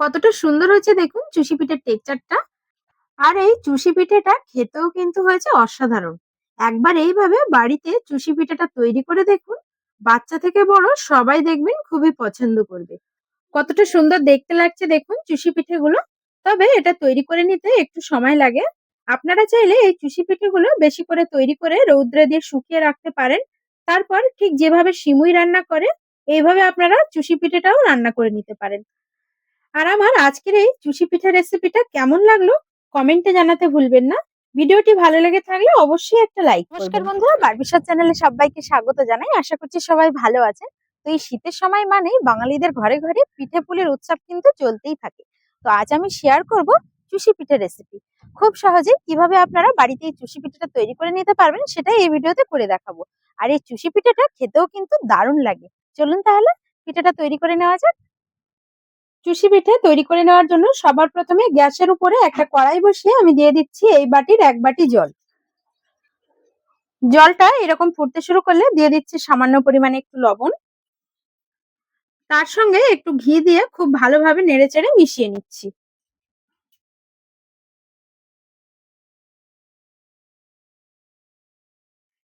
কতটা সুন্দর হয়েছে দেখুন চুষি পিঠের টেক্সচারটা। আর এই চুষি পিঠেটা খেতেও কিন্তু হয়েছে অসাধারণ। একবার এইভাবে বাড়িতে চুষি পিঠেটা তৈরি করে দেখুন, বাচ্চা থেকে বড় সবাই দেখবেন খুবই পছন্দ করবে। কতটা সুন্দর দেখতে লাগছে দেখুন চুষি পিঠেগুলো। তবে এটা তৈরি করে নিতে একটু সময় লাগে। আপনারা চাইলে এই চুষি পিঠেগুলো বেশি করে তৈরি করে রৌদ্রে দিয়ে শুকিয়ে রাখতে পারেন। তারপর ঠিক যেভাবে সিমুই রান্না করে, এইভাবে আপনারা চুষি পিঠেটাও রান্না করে নিতে পারেন। আর আমার আজকের এই চুষি পিঠা রেসিপিটা কেমন লাগল কমেন্টে জানাতে ভুলবেন না। ভিডিওটি ভালো লেগে থাকলে অবশ্যই একটা লাইক নমস্কার বন্ধুরা বারবিশার চ্যানেলে সবাইকে স্বাগত জানাই। আশা করছি সবাই ভালো আছেন। তো এই শীতের সময় মানেই বাঙালিদের ঘরে ঘরে পিঠে পুলির উৎসব কিন্তু চলতেই থাকে। তো আজ আমি শেয়ার করব চুষি পিঠে রেসিপি খুব সহজে কীভাবে আপনারা বাড়িতে এই চুষি পিঠাটা তৈরি করে নিতে পারবেন সেটাই এই ভিডিওতে করে দেখাবো। আর এই চুষি পিঠাটা খেতেও কিন্তু দারুণ লাগে। চলুন তাহলে পিঠাটা তৈরি করে নেওয়া যাক। চুষি পিঠে তৈরি করে নেওয়ার জন্য সবার প্রথমে গ্যাসের উপরে একটা কড়াই বসিয়ে আমি দিয়ে দিচ্ছি এই বাটির এক বাটি জল। জলটা এরকম ফুটতে শুরু করলে দিয়ে দিচ্ছি সামান্য পরিমাণে একটু লবণ। তার সঙ্গে একটু ঘি দিয়ে খুব ভালোভাবে নেড়েচেড়ে মিশিয়ে নিচ্ছি।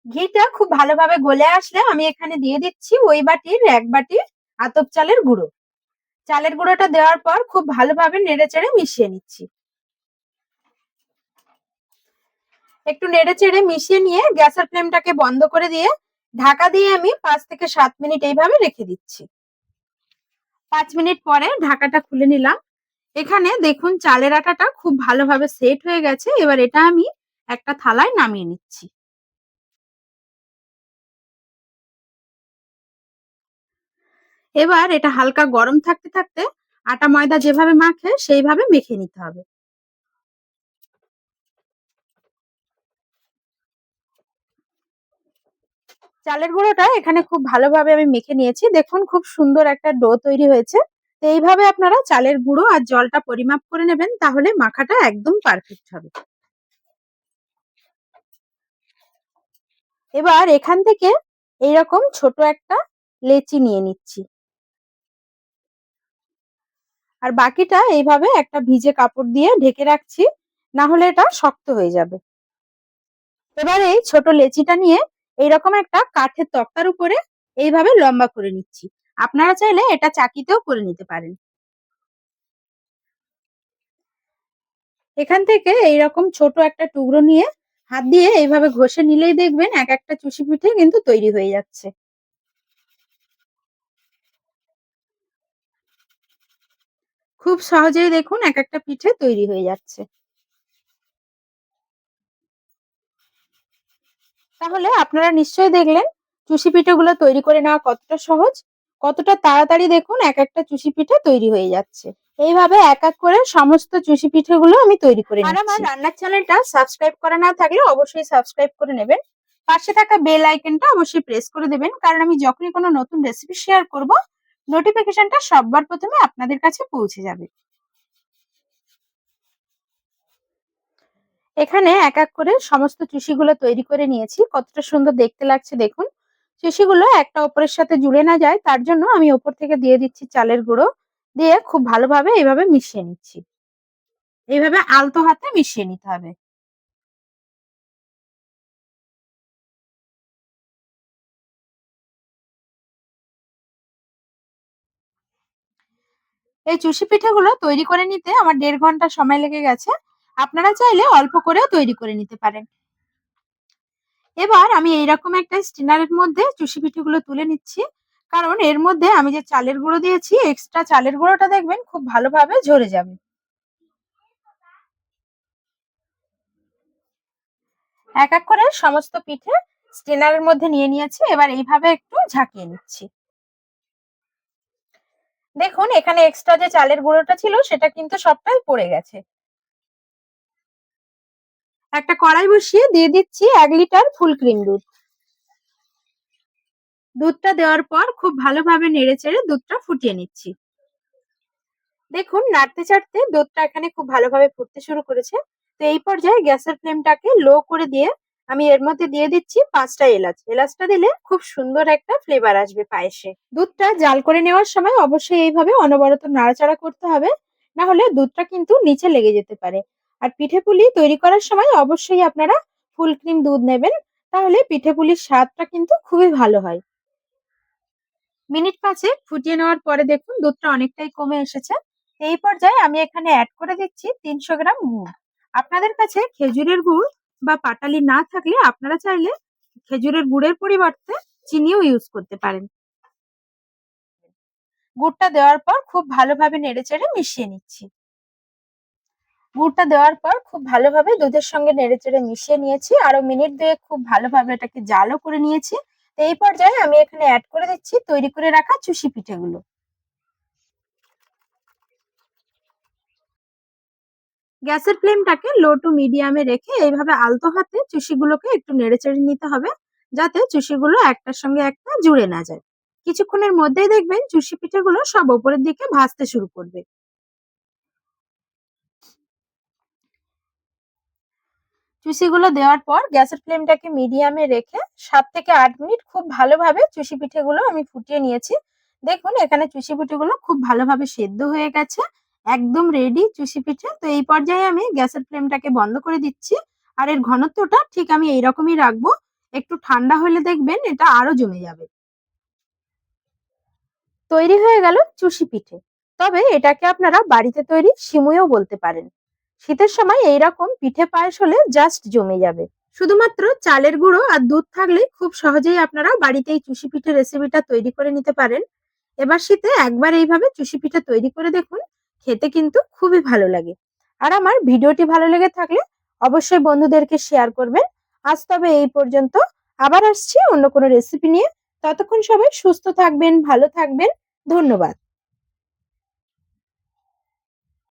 ঘিটা খুব ভালোভাবে গলে আসলে আমি এখানে দিয়ে দিচ্ছি ওই বাটির এক বাটি আতপ চালের গুঁড়ো। চালের গুঁড়োটা দেওয়ার পর খুব ভালোভাবে নেড়েচেড়ে মিশিয়ে নিচ্ছি। একটু নেড়েচেড়ে মিশিয়ে নিয়ে গ্যাসের ফ্লেমটাকে বন্ধ করে দিয়ে ঢাকা দিয়ে আমি পাঁচ থেকে সাত মিনিট এইভাবে রেখে দিচ্ছি। পাঁচ মিনিট পরে ঢাকাটা খুলে নিলাম। এখানে দেখুন চালের আটাটা খুব ভালোভাবে সেট হয়ে গেছে। এবার এটা আমি একটা থালায় নামিয়ে নিচ্ছি। এবার এটা হালকা গরম থাকতে থাকতে আটা ময়দা যেভাবে মাখে সেইভাবে মেখে নিতে হবে। চালের গুঁড়োটা এখানে খুব ভালোভাবে আমি মেখে নিয়েছি। দেখুন খুব সুন্দর একটা ডো তৈরি হয়েছে। তো এইভাবে আপনারা চালের গুঁড়ো আর জলটা পরিমাপ করে নেবেন তাহলে মাখাটা একদম পারফেক্ট হবে। এবার এখান থেকে এইরকম ছোট একটা লেচি নিয়ে নিচ্ছি। আর বাকিটা এইভাবে একটা ভিজে কাপড় দিয়ে ঢেকে রাখছি, না হলে এটা শক্ত হয়ে যাবে। এবার এই ছোট লেচিটা নিয়ে এইরকম একটা কাঠের তক্তার উপরে এইভাবে লম্বা করে নিচ্ছি। আপনারা চাইলে এটা চাকিতেও করে নিতে পারেন। এখান থেকে এইরকম ছোট একটা টুকরো নিয়ে হাত দিয়ে এইভাবে ঘষে নিলেই দেখবেন এক একটা চুষি পিঠে কিন্তু তৈরি হয়ে যাচ্ছে। খুব সহজেই দেখুন এক একটা পিঠে তৈরি হয়ে যাচ্ছে। তাহলে আপনারা নিশ্চয়ই দেখলেন চুষি পিঠেগুলো তৈরি করে নেওয়া কতটা সহজ কতটা তাড়াতাড়ি দেখুন এক একটা চুষি পিঠে তৈরি হয়ে যাচ্ছে। এইভাবে এক এক করে সমস্ত চুষি পিঠেগুলো আমি তৈরি করে আর আমার রান্নার চ্যানেলটা সাবস্ক্রাইব করা না থাকলে অবশ্যই সাবস্ক্রাইব করে নেবেন। পাশে থাকা বেল আইকনটা অবশ্যই প্রেস করে দেবেন কারণ আমি যখনই কোনো নতুন রেসিপি শেয়ার করব নোটিফিকেশনটা সববার প্রথমে আপনাদের কাছে পৌঁছে যাবে। এখানে এক এক করে সমস্ত চুষিগুলো তৈরি করে নিয়েছি। কতটা সুন্দর দেখতে লাগছে দেখুন। চুষিগুলো একটা ওপরের সাথে জুড়ে না যায়, তার জন্য আমি ওপর থেকে দিয়ে দিচ্ছি চালের গুঁড়ো। দিয়ে খুব ভালোভাবে এইভাবে মিশিয়ে নিচ্ছি। এইভাবে আলতো হাতে মিশিয়ে নিতে হবে। এই চুষি পিঠাগুলো তৈরি করে নিতে আমার দেড় ঘণ্টা সময় লেগে গেছে। আপনারা চাইলে অল্প করেও তৈরি করে নিতে পারেন। এবার আমি এইরকম একটা স্টিনারের মধ্যে চুষি পিঠেগুলো তুলে নিচ্ছি। কারণ এর মধ্যে আমি যে চালের গুঁড়ো দিয়েছি, এক্সট্রা চালের গুঁড়োটা দেখবেন খুব ভালোভাবে ঝরে যাবে। এক এক করে সমস্ত পিঠে স্টেনারের মধ্যে নিয়ে নিয়েছি। এবার এইভাবে একটু ঝাঁকিয়ে নিচ্ছি। দেখুন, এখানে এক্সট্রা যে চালের গুঁড়োটা ছিল, সেটা কিন্তু সবটাই পড়ে গেছে। একটা কড়াই বসিয়ে দিয়ে দিচ্ছি এক লিটার ফুল ক্রিম দুধ। দুধটা দেওয়ার পর খুব ভালোভাবে নেড়ে চেড়ে দুধটা ফুটিয়ে নিচ্ছি। দেখুন, নাড়তে চাড়তে দুধটা এখানে খুব ভালোভাবে ফুটতে শুরু করেছে। তো এই পর্যায়ে গ্যাসের ফ্লেমটাকে লো করে দিয়ে আমি এর মধ্যে দিয়ে দিচ্ছি পাঁচটা এলাচ। এলাচটা দিলে খুব সুন্দর একটা ফ্লেভার আসবে পায়েসে। দুধটা জাল করে নেওয়ার সময় অবশ্যই এইভাবে অনবরত নাড়াচাড়া করতে হবে, না হলে দুধটা কিন্তু নিচে লেগে যেতে পারে। আর পিঠে পুলি তৈরি করার সময় অবশ্যই আপনারা ফুল ক্রিম দুধ নেবেন, তাহলে পিঠে পুলির স্বাদটা কিন্তু খুবই ভালো হয়। মিনিট পাঁচে ফুটিয়ে নেওয়ার পরে দেখুন দুধটা অনেকটাই কমে এসেছে। এই পর্যায়ে আমি এখানে অ্যাড করে দিচ্ছি তিনশো গ্রাম গুড়। আপনাদের কাছে খেজুরের গুড় বা পাটালি না থাকলে আপনারা চাইলে খেজুরের গুড়ের পরিবর্তে চিনিও ইউজ করতে পারেন। গুড়টা দেওয়ার পর খুব ভালোভাবে নেড়েচেড়ে মিশিয়ে নিচ্ছি। গুড়টা দেওয়ার পর খুব ভালোভাবে দুধের সঙ্গে নেড়েচেড়ে মিশিয়ে নিয়েছি। আরও মিনিট দুয়েক খুব ভালোভাবে এটাকে জালও করে নিয়েছি। এই পর্যায়ে আমি এখানে অ্যাড করে দিচ্ছি তৈরি করে রাখা চুষি পিঠেগুলো। গ্যাসের ফ্লেমটাকে লো টু মিডিয়ামে রেখে এইভাবে আলতো হাতে চুষিগুলোকে একটু নেড়েচেড়ে নিতে হবে, যাতে চুষিগুলো একটার সঙ্গে একটা জুড়ে না যায়। কিছুক্ষণের মধ্যেই দেখবেন চুষি পিঠেগুলো সব ওপরের দিকে ভাজতে শুরু করবে। চুষিগুলো দেওয়ার পর গ্যাসের ফ্লেমটাকে মিডিয়ামে রেখে সাত থেকে আট মিনিট খুব ভালোভাবে চুষি পিঠেগুলো আমি ফুটিয়ে নিয়েছি। দেখুন, এখানে চুষি পিঠেগুলো খুব ভালোভাবে সেদ্ধ হয়ে গেছে। একদম রেডি চুষি পিঠে। তো এই পর্যায়ে আমি গ্যাসের ফ্লেমটাকে বন্ধ করে দিচ্ছি। আর এর ঘনত্বটা ঠিক আমি এইরকমই রাখব। একটু ঠান্ডা হলে দেখবেন এটা আরও জমে যাবে। তৈরি হয়ে গেল চুষি পিঠে। তবে এটাকে আপনারা বাড়িতে তৈরি সিমুইও বলতে পারেন। শীতের সময় এইরকম পিঠে পায়েস হলে জাস্ট জমে যাবে। শুধুমাত্র চালের গুঁড়ো আর দুধ থাকলে খুব সহজেই আপনারা বাড়িতে এই চুষি পিঠে রেসিপিটা তৈরি করে নিতে পারেন। এবার শীতে একবার এইভাবে চুষি পিঠে তৈরি করে দেখুন। খেতে কিন্তু খুবই ভালো লাগে। আর আমার ভিডিওটি ভালো লেগে থাকলে অবশ্যই বন্ধুদেরকে শেয়ার করবেন। আজ তবে এই পর্যন্ত। আবার আসছি অন্য কোনো রেসিপি নিয়ে। ততক্ষণ সবাই সুস্থ থাকবেন, ভালো থাকবেন। ধন্যবাদ।